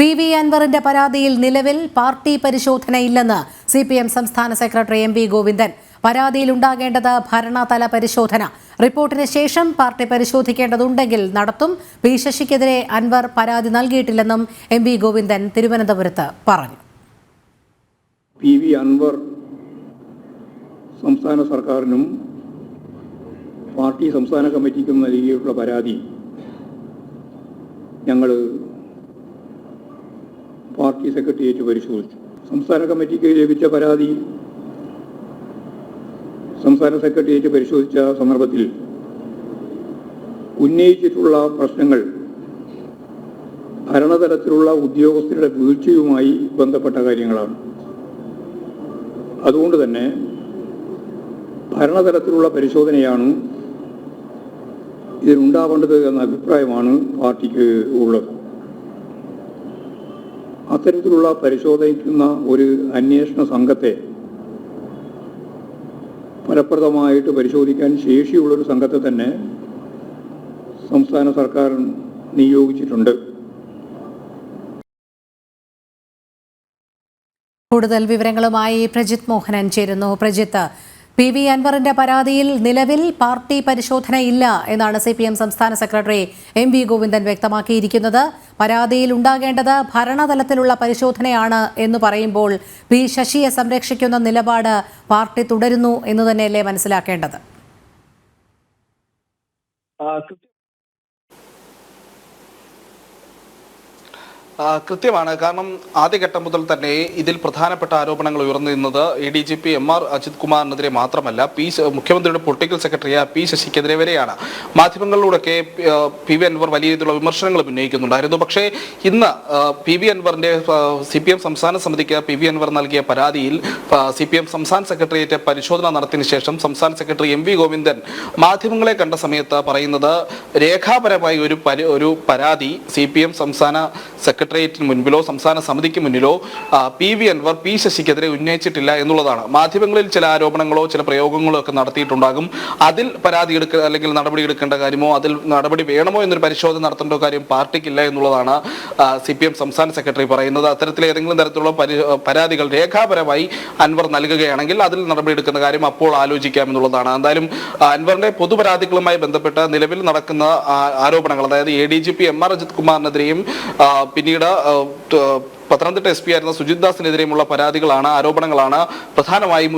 P V അൻവറിന്റെ പരാതിയിൽ നിലവിൽ പാർട്ടി പരിശോധനയില്ലെന്ന് സി പി എം സംസ്ഥാന സെക്രട്ടറി എം വി ഗോവിന്ദൻ. പരാതിയിൽ ഉണ്ടാകേണ്ടത് ഭരണതല പരിശോധന. റിപ്പോർട്ടിന് ശേഷം പാർട്ടി പരിശോധിക്കേണ്ടതുണ്ടെങ്കിൽ നടത്തും. പി ശശിക്കെതിരെ അൻവർ പരാതി നൽകിയിട്ടില്ലെന്നും എം വി ഗോവിന്ദൻ തിരുവനന്തപുരത്ത് പറഞ്ഞു. പി വി അൻവർ സംസ്ഥാന സർക്കാരിനും പാർട്ടി സംസ്ഥാന കമ്മിറ്റിക്കും നൽകിയിട്ടുള്ള പരാതി ഞങ്ങൾ പാർട്ടി സെക്രട്ടേറിയറ്റ് പരിശോധിച്ചു. സംസ്ഥാന കമ്മിറ്റിക്ക് ലഭിച്ച പരാതി സംസ്ഥാന സെക്രട്ടേറിയറ്റ് പരിശോധിച്ച സന്ദർഭത്തിൽ ഉന്നയിച്ചിട്ടുള്ള പ്രശ്നങ്ങൾ ഭരണതലത്തിലുള്ള ഉദ്യോഗസ്ഥരുടെ വീഴ്ചയുമായി ബന്ധപ്പെട്ട കാര്യങ്ങളാണ്. അതുകൊണ്ട് തന്നെ ഭരണതലത്തിലുള്ള പരിശോധനയാണ് ഇതിനുണ്ടാവേണ്ടത് എന്ന അഭിപ്രായമാണ് പാർട്ടിക്ക് ഉള്ളത്. അത്തരത്തിലുള്ള പരിശോധിക്കുന്ന ഒരു അന്വേഷണ സംഘത്തെ ഫലപ്രദമായിട്ട് പരിശോധിക്കാൻ ശേഷിയുള്ളൊരു സംഘത്തെ തന്നെ സംസ്ഥാന സർക്കാർ നിയോഗിച്ചിട്ടുണ്ട്. കൂടുതൽ വിവരങ്ങളുമായി പ്രജിത് മോഹനൻ ചേരുന്നു. പ്രജിത്ത് പി വി അൻവറിന്റെ പരാതിയിൽ നിലവിൽ പാർട്ടി പരിശോധനയില്ല എന്നാണ് സി പി എം സംസ്ഥാന സെക്രട്ടറി എം വി ഗോവിന്ദൻ വ്യക്തമാക്കിയിരിക്കുന്നത്. പരാതിയിൽ ഉണ്ടാകേണ്ടത് ഭരണതലത്തിലുള്ള പരിശോധനയാണ് എന്ന് പറയുമ്പോൾ പി ശശിയെ സംരക്ഷിക്കുന്ന നിലപാട് പാർട്ടി തുടരുന്നു എന്ന് തന്നെയല്ലേ മനസ്സിലാക്കേണ്ടത് ആ, കൃത്യ- ആ, കൃത്യമാണ്. കാരണം ആദ്യഘട്ടം മുതൽ തന്നെ ഇതിൽ പ്രധാനപ്പെട്ട ആരോപണങ്ങൾ ഉയർന്നു നിന്നത് A D G P M R Ajith കുമാറിനെതിരെ മാത്രമല്ല പി മുഖ്യമന്ത്രിയുടെ പൊളിറ്റിക്കൽ സെക്രട്ടറിയായ പി ശശിക്കെതിരെ വരെയാണ്. മാധ്യമങ്ങളിലൂടെയൊക്കെ പി വി അൻവർ വലിയ രീതിയിലുള്ള വിമർശനങ്ങൾ ഉന്നയിക്കുന്നുണ്ടായിരുന്നു. പക്ഷേ ഇന്ന് പി വി അൻവറിന്റെ സി പി എം സംസ്ഥാന സമിതിക്ക് പി വി അൻവർ നൽകിയ പരാതിയിൽ സി പി എം സംസ്ഥാന സെക്രട്ടേറിയറ്റ് പരിശോധന നടത്തിയതിനു ശേഷം സംസ്ഥാന സെക്രട്ടറി എം വി ഗോവിന്ദൻ മാധ്യമങ്ങളെ കണ്ട സമയത്ത് പറയുന്നത് രേഖാപരമായി ഒരു ഒരു പരാതി സി പി എം സംസ്ഥാന സെക്രട്ടേറിയറ്റിന് മുൻപിലോ സംസ്ഥാന സമിതിക്ക് മുന്നിലോ പി വി അൻവർ പി ശശിക്കെതിരെ ഉന്നയിച്ചിട്ടില്ല എന്നുള്ളതാണ്. മാധ്യമങ്ങളിൽ ചില ആരോപണങ്ങളോ ചില പ്രയോഗങ്ങളോ ഒക്കെ നടത്തിയിട്ടുണ്ടാകും. അതിൽ പരാതി എടുക്ക അല്ലെങ്കിൽ നടപടി എടുക്കേണ്ട കാര്യമോ അതിൽ നടപടി വേണമോ എന്നൊരു പരിശോധന നടത്തേണ്ട കാര്യം പാർട്ടിക്കില്ല എന്നുള്ളതാണ് സി പി എം സംസ്ഥാന സെക്രട്ടറി പറയുന്നത്. അത്തരത്തിൽ ഏതെങ്കിലും തരത്തിലുള്ള പരാതികൾ രേഖാപരമായി അൻവർ നൽകുകയാണെങ്കിൽ അതിൽ നടപടി എടുക്കുന്ന കാര്യം അപ്പോൾ ആലോചിക്കാം എന്നുള്ളതാണ്. എന്തായാലും അൻവറിന്റെ പൊതുപരാതികളുമായി ബന്ധപ്പെട്ട് നിലവിൽ നടക്കുന്ന ആരോപണങ്ങൾ അതായത് A D G P M R Ajith കുമാറിനെതിരെയും പിന്നീട് ആ, ത- പത്തനംതിട്ട എസ് പി ആയിരുന്ന സുജിത് ദാസിനെതിരെയുമുള്ള പരാതികളാണ് ആരോപണങ്ങളാണ് പ്രധാനമായും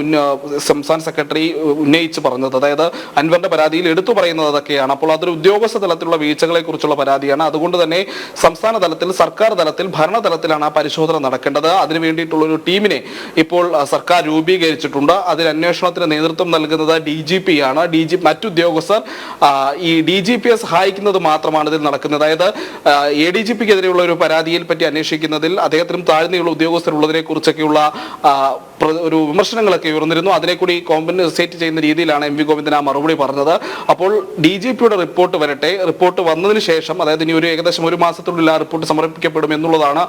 സംസ്ഥാന സെക്രട്ടറി ഉന്നയിച്ച് പറഞ്ഞത്. അതായത് അൻവറിന്റെ പരാതിയിൽ എടുത്തു പറയുന്നത് അതൊക്കെയാണ്. അപ്പോൾ അതൊരു ഉദ്യോഗസ്ഥ തലത്തിലുള്ള വീഴ്ചകളെ കുറിച്ചുള്ള പരാതിയാണ്. അതുകൊണ്ട് തന്നെ സംസ്ഥാന തലത്തിൽ സർക്കാർ തലത്തിൽ ഭരണതലത്തിലാണ് ആ പരിശോധന നടക്കേണ്ടത്. അതിനു വേണ്ടിയിട്ടുള്ള ഒരു ടീമിനെ ഇപ്പോൾ സർക്കാർ രൂപീകരിച്ചിട്ടുണ്ട്. അതിൽ അന്വേഷണത്തിന് നേതൃത്വം നൽകുന്നത് ഡി ജി പി ആണ്. ഡി ജി മറ്റുദ്യോഗസ്ഥർ ഈ ഡി ജി പിയെ സഹായിക്കുന്നത് മാത്രമാണ് ഇതിൽ നടക്കുന്നത്. അതായത് എ ഡി ജി പിക്കെതിരെയുള്ള ഒരു പരാതിയിൽ പറ്റി അന്വേഷിക്കുന്നതിൽ അദ്ദേഹത്തിനും താഴ്ന്നയുള്ള ഉദ്യോഗസ്ഥരുള്ളതിനെ കുറിച്ചൊക്കെയുള്ള ഒരു വിമർശനങ്ങളൊക്കെ ഉയർന്നിരുന്നു. അതിനെ കൂടി കോമ്പൻസേറ്റ് ചെയ്യുന്ന രീതിയിലാണ് എം വി ഗോവിന്ദൻ ആ മറുപടി പറഞ്ഞത്. അപ്പോൾ ഡി ജി പിയുടെ റിപ്പോർട്ട് വരട്ടെ. റിപ്പോർട്ട് വന്നതിന് ശേഷം അതായത് ഇനി ഒരു ഏകദേശം ഒരു മാസത്തിനുള്ളിൽ ആ റിപ്പോർട്ട് സമർപ്പിക്കപ്പെടും എന്നുള്ളതാണ്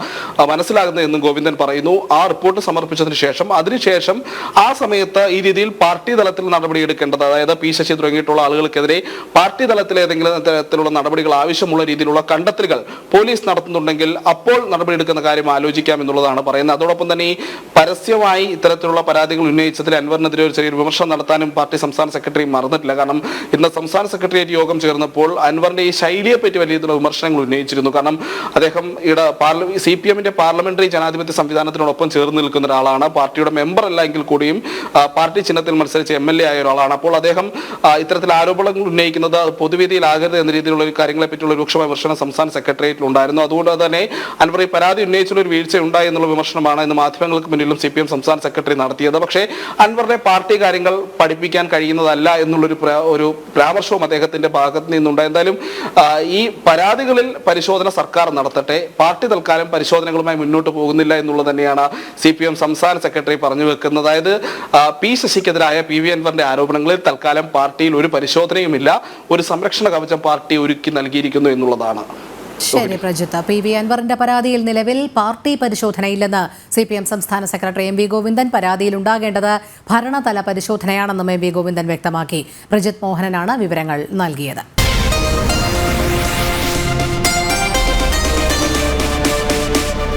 മനസ്സിലാകുന്നതെന്നും ഗോവിന്ദൻ പറയുന്നു. ആ റിപ്പോർട്ട് സമർപ്പിച്ചതിന് ശേഷം അതിനുശേഷം ആ സമയത്ത് ഈ രീതിയിൽ പാർട്ടി തലത്തിൽ നടപടി എടുക്കേണ്ടത് അതായത് പി ശശി തുടങ്ങിയിട്ടുള്ള ആളുകൾക്കെതിരെ പാർട്ടി തലത്തിൽ ഏതെങ്കിലും തരത്തിലുള്ള നടപടികൾ ആവശ്യമുള്ള രീതിയിലുള്ള കണ്ടെത്തലുകൾ പോലീസ് നടത്തുന്നുണ്ടെങ്കിൽ അപ്പോൾ നടപടിയെടുക്കുന്ന കാര്യം ആലോചിക്കാം എന്നുള്ളതാണ് പറയുന്നത്. അതോടൊപ്പം തന്നെ ഈ പരസ്യമായി ഇത്തരത്തിലുള്ള പരാതികൾ ഉന്നയിച്ചതിൽ അൻവറിനെതിരെ ഒരു ചെറിയ വിമർശനം നടത്താനും പാർട്ടി സംസ്ഥാന സെക്രട്ടറി മറന്നിട്ടില്ല. കാരണം ഇന്ന് സംസ്ഥാന സെക്രട്ടേറിയറ്റ് യോഗം ചേർന്നപ്പോൾ അൻവറിന്റെ ഈ ശൈലിയെ പറ്റി വലിയ വിമർശനങ്ങൾ ഉന്നയിച്ചിരുന്നു. കാരണം അദ്ദേഹം ഇവിടെ സി പി എമ്മിന്റെ പാർലമെന്ററി ജനാധിപത്യ സംവിധാനത്തിനോടൊപ്പം ചേർന്ന് നിൽക്കുന്ന ഒരാളാണ്. പാർട്ടിയുടെ മെമ്പർ അല്ല എങ്കിൽ കൂടിയും പാർട്ടി ചിഹ്നത്തിൽ മത്സരിച്ച എം എൽ എ ആയ ഒരാളാണ്. അപ്പോൾ അദ്ദേഹം ഇത്തരത്തിൽ ആരോപണങ്ങൾ ഉന്നയിക്കുന്നത് പൊതുവേദിയിലാകരുത് എന്ന രീതിയിലുള്ള കാര്യങ്ങളെ പറ്റിയുള്ള രൂക്ഷമായ വിമർശനം സംസ്ഥാന സെക്രട്ടേറിയറ്റിൽ ഉണ്ടായിരുന്നു. അതുകൊണ്ട് തന്നെ അൻവർ ഈ പരാതി ഉന്നയിച്ചുള്ള ഒരു വീഴ്ച ഉണ്ടായി എന്നുള്ള വിമർശനമാണ് ഇന്ന് മാധ്യമങ്ങൾക്ക് മുന്നിലും സി പി എം സംസ്ഥാന സെക്രട്ടറി നടത്തിയത്. പക്ഷേ അൻവറിനെ പാർട്ടി കാര്യങ്ങൾ പഠിപ്പിക്കാൻ കഴിയുന്നതല്ല എന്നുള്ളൊരു ഒരു പരാമർശവും അദ്ദേഹത്തിന്റെ ഭാഗത്ത് നിന്നുണ്ട്. എന്തായാലും ഈ പരാതികളിൽ പരിശോധന സർക്കാർ നടത്തട്ടെ. പാർട്ടി തൽക്കാലം പരിശോധനകളുമായി മുന്നോട്ട് പോകുന്നില്ല എന്നുള്ളത് തന്നെയാണ് സി പി എം സംസ്ഥാന സെക്രട്ടറി പറഞ്ഞു വെക്കുന്നത്. അതായത് പി ശശിക്കെതിരായ പി വി അൻവറിന്റെ ആരോപണങ്ങളിൽ തൽക്കാലം പാർട്ടിയിൽ ഒരു പരിശോധനയുമില്ല. ഒരു സംരക്ഷണ കവചം പാർട്ടി ഒരുക്കി നൽകിയിരിക്കുന്നു എന്നുള്ളതാണ്. ശരി പ്രജിത്ത്. പി വി അൻവറിന്റെ പരാതിയിൽ നിലവിൽ പാർട്ടി പരിശോധനയില്ലെന്ന് സി പി എം സംസ്ഥാന സെക്രട്ടറി എം വി ഗോവിന്ദൻ പരാതിയിൽ ഉണ്ടാകേണ്ടത് ഭരണതല പരിശോധനയാണെന്നും എം വി ഗോവിന്ദൻ വ്യക്തമാക്കി. പ്രജിത് മോഹനനാണ് വിവരങ്ങൾ നൽകിയത്.